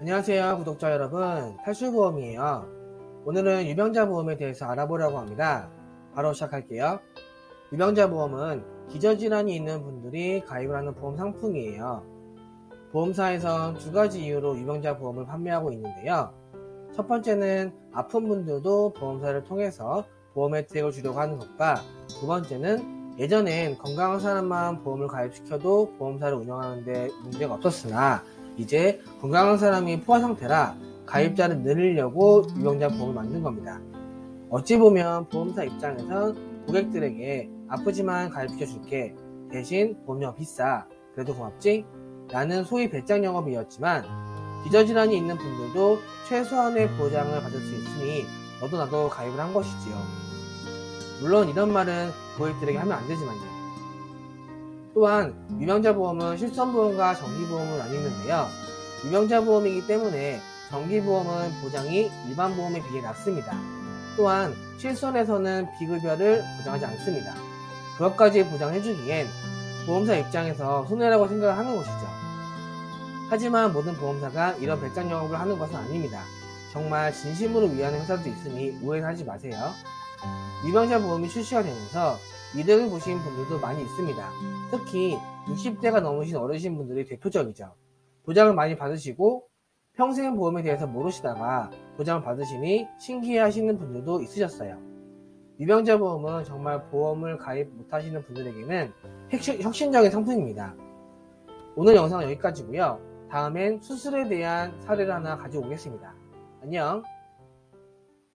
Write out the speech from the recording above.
안녕하세요 구독자 여러분. 탈출보험이에요. 오늘은 유병자 보험에 대해서 알아보려고 합니다. 바로 시작할게요. 유병자 보험은 기저질환이 있는 분들이 가입을 하는 보험 상품이에요. 보험사에선 두 가지 이유로 유병자 보험을 판매하고 있는데요. 첫 번째는 아픈 분들도 보험사를 통해서 보험 혜택을 주려고 하는 것과 두 번째는 예전엔 건강한 사람만 보험을 가입시켜도 보험사를 운영하는데 문제가 없었으나 이제 건강한 사람이 포화 상태라 가입자를 늘리려고 유병자 보험을 만든 겁니다. 어찌 보면 보험사 입장에선 고객들에게 아프지만 가입시켜 줄게. 대신 보험료 비싸. 그래도 고맙지? 라는 소위 배짱 영업이었지만 기저질환이 있는 분들도 최소한의 보장을 받을 수 있으니 너도 나도 가입을 한 것이지요. 물론 이런 말은 고객들에게 하면 안 되지만요. 또한 유병자 보험은 실손보험과 정기보험을 나뉘는데요. 유병자 보험이기 때문에 정기보험은 보장이 일반 보험에 비해 낮습니다. 또한 실손에서는 비급여를 보장하지 않습니다. 그것까지 보장해주기엔 보험사 입장에서 손해라고 생각을 하는 것이죠. 하지만 모든 보험사가 이런 배짱 영업을 하는 것은 아닙니다. 정말 진심으로 위하는 회사도 있으니 오해하지 마세요. 유병자 보험이 출시가 되면서 이득을 보신 분들도 많이 있습니다. 특히 60대가 넘으신 어르신 분들이 대표적이죠. 보장을 많이 받으시고 평생 보험에 대해서 모르시다가 보장을 받으시니 신기해 하시는 분들도 있으셨어요. 유병자 보험은 정말 보험을 가입 못하시는 분들에게는 혁신- 혁신적인 상품입니다. 오늘 영상은 여기까지고요. 다음엔 수술에 대한 사례를 하나 가져오겠습니다. 안녕.